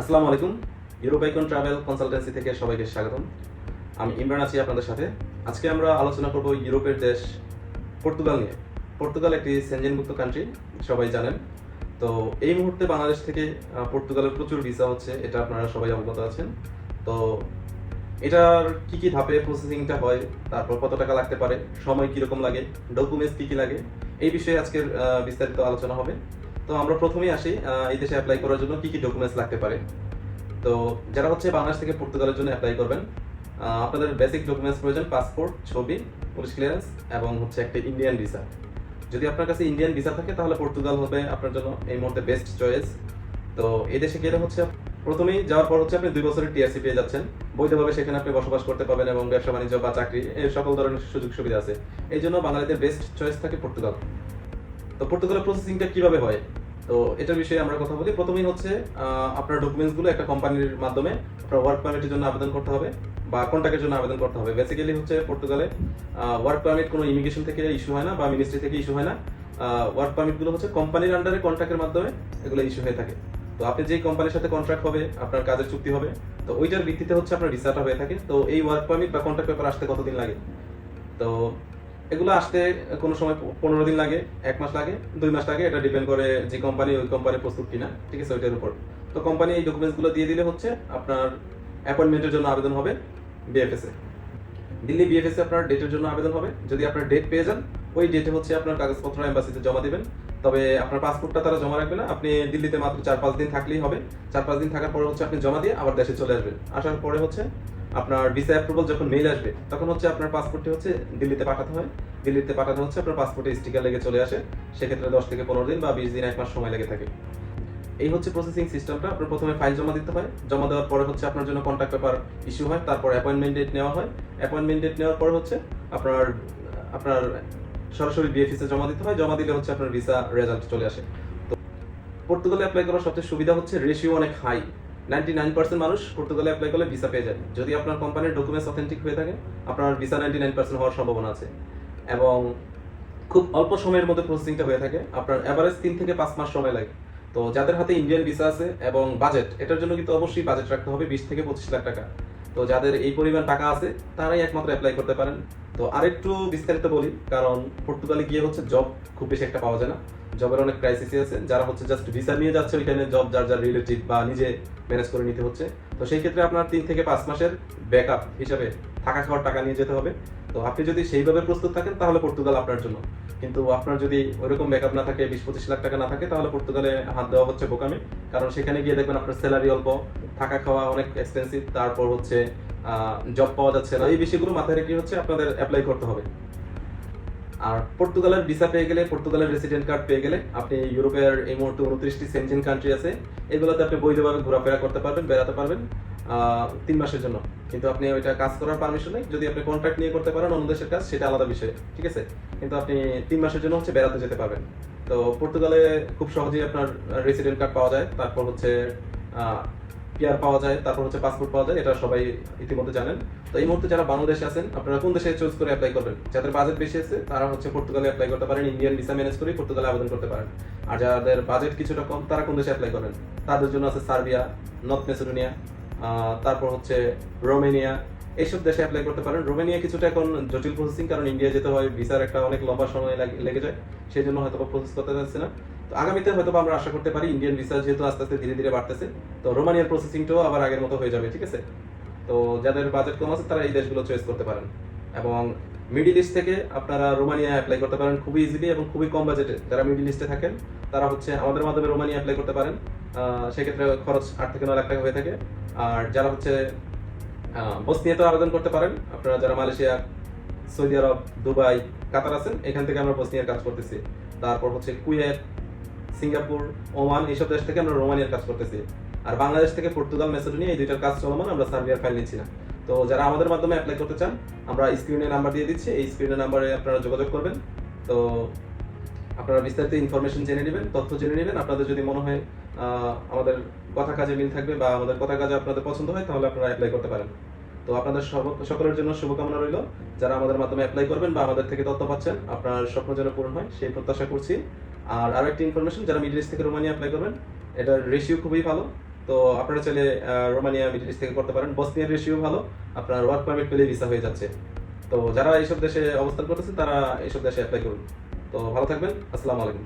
আসসালামু আলাইকুম, ইউরোপাইকন travel consultancy থেকে সবাইকে স্বাগতম। আমি ইমরান আছি আপনাদের সাথে। আজকে আমরা আলোচনা করব ইউরোপের দেশ পর্তুগাল নিয়ে। পর্তুগাল একটি সেনজেনভুক্ত কান্ট্রি সবাই জানেন। তো এই মুহূর্তে বাংলাদেশ থেকে পর্তুগালের প্রচুর ভিসা হচ্ছে, এটা আপনারা সবাই অবগত আছেন। তো এটার কি কি ধাপে প্রসেসিংটা হয়, তারপর কত টাকা লাগতে পারে, সময় কীরকম লাগে ডকুমেন্টস কি কি লাগে, এই বিষয়ে আজকের বিস্তারিত আলোচনা হবে। তো আমরা প্রথমেই আসি এই দেশে অ্যাপ্লাই করার জন্য কি কি ডকুমেন্টস লাগতে পারে। তো যারা হচ্ছে বাংলাদেশ থেকে পর্তুগালের জন্য অ্যাপ্লাই করবেন আপনাদের বেসিক ডকুমেন্টস প্রয়োজন পাসপোর্ট ছবি পুলিশ ক্লিয়ারেন্স এবং হচ্ছে একটা ইন্ডিয়ান ভিসা যদি আপনার কাছে ইন্ডিয়ান ভিসা থাকে, তাহলে পর্তুগাল হবে আপনার জন্য এই মুহূর্তে বেস্ট চয়েস তো এই দেশে গেলে হচ্ছে প্রথমেই যাওয়ার পর হচ্ছে আপনি দুই বছরের টিআরসি পেয়ে যাচ্ছেন। বৈধভাবে সেখানে আপনি বসবাস করতে পারবেন এবং ব্যবসা বাণিজ্য বা চাকরি এই সকল ধরনের সুযোগ সুবিধা আছে। এই জন্য বাঙালিদের বেস্ট চয়েস থাকে পর্তুগাল। তো পর্তুগালের প্রসেসিংটা কীভাবে হয়? তো এটার বিষয়ে আমরা কথা বলি। প্রথমেই হচ্ছে আপনার ডকুমেন্টসগুলো একটা কোম্পানির মাধ্যমে আপনার ওয়ার্ক পারমিটের জন্য আবেদন করতে হবে বা কন্ট্রাক্টের জন্য আবেদন করতে হবে। বেসিক্যালি হচ্ছে পর্তুগালে ওয়ার্ক পারমিট কোনো ইমিগ্রেশন থেকে ইস্যু হয় না বা মিনিস্ট্রি থেকে ইস্যু হয় না। ওয়ার্ক পারমিটগুলো হচ্ছে কোম্পানির আন্ডারে কন্ট্রাক্টের মাধ্যমে এগুলো ইস্যু হয়ে থাকে। তো আপনি যেই কোম্পানির সাথে কন্ট্রাক্ট হবে, আপনার কাজের চুক্তি হবে। তো ওইটার ভিত্তিতে হচ্ছে আপনার ভিসাটা হয়ে থাকে। তো এই ওয়ার্ক পারমিট বা কন্ট্রাক্ট পেপার আসতে কতদিন লাগে? তো এগুলো আসতে কোনো সময় পনেরো দিন লাগে, এক মাস লাগে, দুই মাস লাগে। এটা ডিপেন্ড করে যে কোম্পানি ওই কোম্পানি প্রস্তুত কিনা, ঠিক আছে, ওইটার উপর। তো কোম্পানি এই ডকুমেন্টসগুলো দিয়ে দিলে হচ্ছে আপনার অ্যাপয়েন্টমেন্টের জন্য আবেদন হবে বিএফএস এ। দিল্লি বিএফএস এ আপনার ডেটের জন্য আবেদন হবে। যদি আপনার ডেট পেয়ে যান, ওই ডেটে হচ্ছে আপনার কাগজপত্র এম্বাসিতে জমা দিবেন। তবে আপনার পাসপোর্টটা তারা জমা রাখবে না। আপনি দিল্লিতে মাত্র চার পাঁচ দিন থাকলেই হবে। চার পাঁচ দিন থাকার পরে হচ্ছে আপনি জমা দিয়ে আবার দেশে চলে আসবেন। আসার পরে হচ্ছে আপনার ভিসা অ্যাপ্রুভাল যখন মেইল আসবে, তখন হচ্ছে আপনার পাসপোর্টটি হচ্ছে দিল্লিতে পাঠাতে হয়। দিল্লিতে পাঠাতে হচ্ছে, আপনার পাসপোর্টে স্টিকার লেগে চলে আসে। সেক্ষেত্রে দশ থেকে পনেরো দিন বা বিশ দিন, এক মাস সময় লেগে থাকে। এই হচ্ছে প্রসেসিং সিস্টেমটা আপনার প্রথমে ফাইল জমা দিতে হয়। জমা দেওয়ার পরে হচ্ছে আপনার জন্য কন্ট্যাক্ট পেপার ইস্যু হয়। তারপর অ্যাপয়েন্টমেন্ট ডেট নেওয়া হয়। অ্যাপয়েন্টমেন্ট ডেট নেওয়ার পর হচ্ছে আপনার আপনার সরাসরি বিএফিসে জমা দিতে হয়। জমা দিলে হচ্ছে আপনার ভিসা রেজাল্ট চলে আসে। তো পর্তুগালে অ্যাপ্লাই করার সবচেয়ে সুবিধা হচ্ছে রেশিও অনেক হাই নাইনটি নাইন পার্সেন্ট মানুষ পর্তুগালে অ্যাপ্লাই করলে ভিসা পেয়ে যায় যদি আপনার কোম্পানির ডকুমেন্টস অথেন্টিক হয়ে থাকে, আপনার ভিসা নাইনটি নাইন পার্সেন্ট হওয়ার সম্ভাবনা আছে। এবং খুব অল্প সময়ের মধ্যে প্রসেসিংটা হয়ে থাকে। আপনার অ্যাভারেজ তিন থেকে পাঁচ মাস সময় লাগে। তো যাদের হাতে ইন্ডিয়ান ভিসা আছে এবং বাজেট এটার জন্য কিন্তু অবশ্যই বাজেট রাখতে হবে বিশ থেকে পঁচিশ লাখ টাকা। তো যাদের এই পরিমাণ টাকা আছে, তারাই একমাত্র অ্যাপ্লাই করতে পারেন। তো আরেকটু বিস্তারিত বলি, কারণ পর্তুগালে গিয়ে হচ্ছে জব খুব বেশি একটা পাওয়া যায় না। জবের অনেক ক্রাইসিস আছে, যারা হচ্ছে জাস্ট ভিসা নিয়ে যাচ্ছে ওইখানে জব যার যার রিলেটিভ বা নিজে ম্যানেজ করে নিতে হচ্ছে। তো সেই ক্ষেত্রে আপনার তিন থেকে পাঁচ মাসের ব্যাকআপ হিসাবে থাকা খাওয়ার টাকা নিয়ে যেতে হবে। তো আপনি যদি সেইভাবে প্রস্তুত থাকেন, তাহলে পর্তুগাল আপনার জন্য। কিন্তু আপনার যদি ওইরকম ব্যাকআপ না থাকে, বিশ পঁচিশ লাখ টাকা না থাকে, তাহলে পর্তুগালে হাত দেওয়া হচ্ছে বোকামি। কারণ সেখানে গিয়ে দেখবেন আপনার স্যালারি অল্প, থাকা খাওয়া অনেক এক্সপেন্সিভ তারপর হচ্ছে জব পাওয়া যাচ্ছে না। এই বিষয়গুলো মাথায় রেখে হচ্ছে আপনাদের অ্যাপ্লাই করতে হবে। আর পর্তুগালের ভিসা পেয়ে গেলে, পর্তুগালের রেসিডেন্ট কার্ড পেয়ে গেলে আপনি ইউরোপের এই মুহূর্তে উনত্রিশটি সেনজেন কান্ট্রি আছে। এগুলোতে আপনি বৈধভাবে ঘোরাফেরা করতে পারবেন, বেড়াতে পারবেন তিন মাসের জন্য। কিন্তু আপনি ওইটা কাজ করার পারমিশন নেই। যদি আপনি কন্ট্রাক্ট নিয়ে করতে পারেন অন্য দেশের কাজ, সেটা আলাদা বিষয়, ঠিক আছে? কিন্তু আপনি তিন মাসের জন্য হচ্ছে বেড়াতে যেতে পারবেন। তো পর্তুগালে খুব সহজেই আপনার রেসিডেন্ট কার্ড পাওয়া যায়। তারপর হচ্ছে পাওয়া যায়, তারপর হচ্ছে পাসপোর্ট পাওয়া যায়, এটা সবাই ইতিমধ্যে জানেন। তো এই মুহূর্তে যারা বাংলাদেশে আছেন, আপনারা কোন দেশে চুজ করে অ্যাপ্লাই করবেন? যাদের বাজেট বেশি আছে, তারা হচ্ছে পর্তুগালে অ্যাপ্লাই করতে পারেন ইন্ডিয়ান ভিসা ম্যানেজ করে পর্তুগালে আবেদন করতে পারেন। আর যাদের বাজেট কিছুটা কম, তারা কোন দেশে অ্যাপ্লাই তাদের জন্য আছে সার্বিয়া, নর্থ মেসিডোনিয়া তারপর হচ্ছে রোমেনিয়া, এইসব দেশে অ্যাপ্লাই করতে পারেন। রোমেনিয়া কিছুটা এখন জটিল প্রসেসিং কারণ ইন্ডিয়া যেতে হয় ভিসার একটা অনেক লম্বা সময় লেগে যায়। সেই জন্য হয়তো প্রসেস করতে যাচ্ছে না। তো আগামীতে হয়তো আমরা আশা করতে পারি ইন্ডিয়ান ভিসা যেহেতু আস্তে আস্তে ধীরে ধীরে বাড়তেছে, তো রোমানিয়ার প্রসেসিংটাও আবার আগের মতো হয়ে যাবে, ঠিক আছে? তো যাদের বাজেট কম আছে, তারা এই দেশগুলো চয়েস করতে পারেন। এবং মিডিল ইস্ট থেকে আপনারা রোমানিয়া অ্যাপ্লাই করতে পারেন খুবই ইজিলি এবং খুবই কম বাজেটে যারা মিডিল ইস্টে থাকেন, তারা হচ্ছে আমাদের মাধ্যমে রোমানিয়া অ্যাপ্লাই করতে পারেন। সেক্ষেত্রে খরচ আট থেকে নয় লাখ টাকা হয়ে থাকে। আর যারা হচ্ছে বসনিয়াতেও আবেদন করতে পারেন। আপনারা যারা Malaysia, Saudi Arab, Dubai, Qatar আছেন, এখান থেকে আমরা বসনিয়ার কাজ করতেছি। তারপর হচ্ছে কুয়েত সিঙ্গাপুর, ওমান এইসব দেশ থেকে আমরা রোমানিয়ার কাজ করতেছি। আর বাংলাদেশ থেকে পর্তুগাল মেসিডোনিয়া এই দুইটার কাজ চলমান, আমরা সার্বিয়ার ফাইল নিচ্ছি না। তো যারা আমাদের মাধ্যমে অ্যাপ্লাই করতে চান, আমরা স্ক্রিনে নাম্বার দিয়ে দিচ্ছি, এই স্ক্রিনে নাম্বারে আপনারা যোগাযোগ করবেন। তো আপনারা বিস্তারিত ইনফরমেশন জেনে নেবেন, তথ্য জেনে নেবেন। আপনাদের যদি মনে হয় আমাদের কথা কাজে মিল থাকবে বা আমাদের কথা কাজে আপনাদের পছন্দ হয়, তাহলে আপনারা অ্যাপ্লাই করতে পারেন। তো আপনাদের সকলের জন্য শুভকামনা রইল। যারা আমাদের মাধ্যমে অ্যাপ্লাই করবেন বা আমাদের থেকে তথ্য পাচ্ছেন, আপনার স্বপ্ন যেন পূরণ হয়, সেই প্রত্যাশা করছি। আর আরও একটা ইনফরমেশন যারা মিডল ইস্ট থেকে রোমানিয়া অ্যাপ্লাই করবেন, এটার রেশিও খুবই ভালো। তো আপনারা চাইলে রোমানিয়া মিডল ইস্ট থেকে করতে পারেন। বসনিয়ার রেশিও ভালো। আপনার ওয়ার্ক পারমিট পেলে ভিসা হয়ে যাচ্ছে। তো যারা এইসব দেশে অবস্থান করতেছে, তারা এইসব দেশে অ্যাপ্লাই করুন। তো ভালো থাকবেন। আসসালামু আলাইকুম।